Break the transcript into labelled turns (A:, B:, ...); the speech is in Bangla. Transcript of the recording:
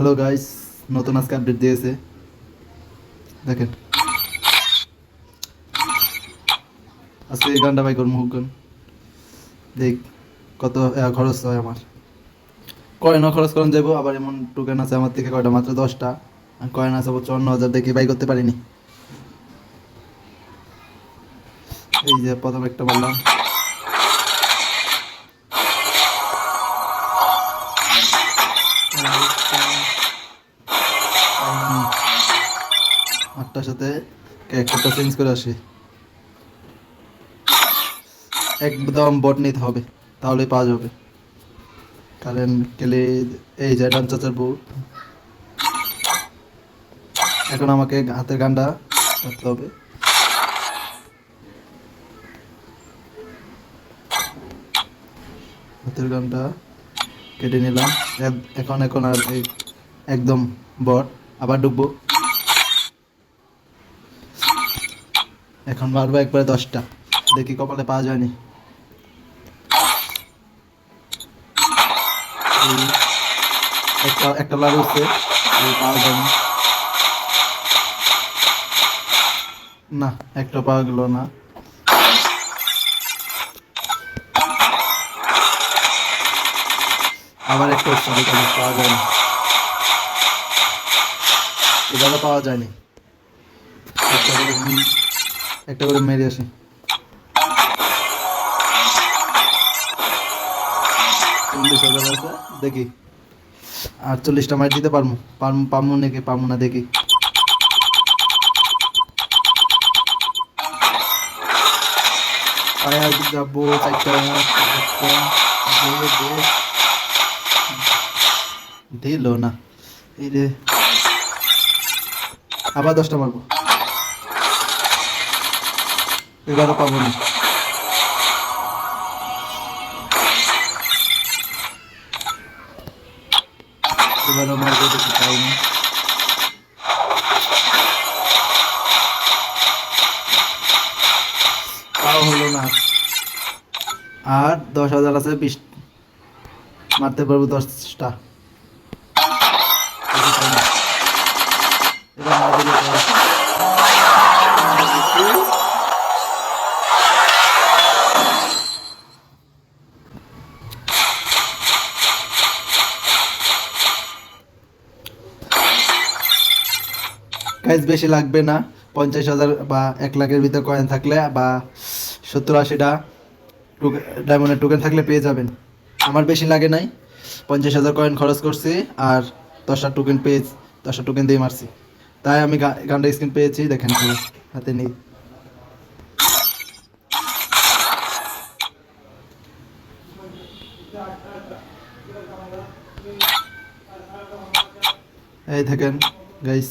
A: হ্যালো গাইস নতুন আজকে আপডেট দিয়েছে। দেখেন। আজকে এই গানটা বাই করব হুকন দেখ, কত খরচ হয় আমার। কয়েনও খরচ করেন যাব আবার এমন টোকেন আছে আমার থেকে কয়টা? মাত্র দশটা। আর কয়েন আছে চুয়ান্ন হাজার দেখি বাই করতে পারিনি। এই যে প্রথম একটা বললাম। আটটার সাথে ক্যারেক্টারটা চেঞ্জ করে আসি। একদম বট নিতে হবে তাহলে পাওয়া যাবে। কারণ কেলে এই যে ডান চাচার বউ, এখন আমাকে হাতের গানটা করতে হবে। হাতের গানটা কেটে নিলাম। এখন এখন আর একদম বট আবার ডুববো এখন মারবো একবারে দশটা। দেখি কপালে পাওয়া যায়নি। একটা একটা লাভ হচ্ছে। পাওয়া যায়নি। না, একটা পাওয়া গেল না। আবার একটা হচ্ছে পাওয়া যায়নি। এভাবে পাওয়া যায়নি। একটা করে মেরে আসি। চল্লিশ হাজার দেখি। আর চল্লিশটা মার দিতে পারব পারব পারব নাকি? পারব না, দেখি। যাব। দিল না। এই রে। আবার দশটা মারবো। এবারও পাবো না এবারও মারবো পাইনি তাও হলো না। আর দশ হাজার আছে, বিশ মারতে পারব দশটা। গাইজ বেশি লাগবে না, পঞ্চাশ হাজার বা এক লাখের ভিতর কয়েন থাকলে বা সত্তর আশিটা ডায়মন্ডের টোকেন থাকলে পেয়ে যাবেন। আমার বেশি লাগে নাই, পঞ্চাশ হাজার কয়েন খরচ করছি আর দশটা টোকেন পেয়ে, দশটা টোকেন দিয়ে মারছি। তাই আমি গানটা স্ক্রিন পেয়েছি, দেখেন হাতে নেই। এই দেখেন গাইস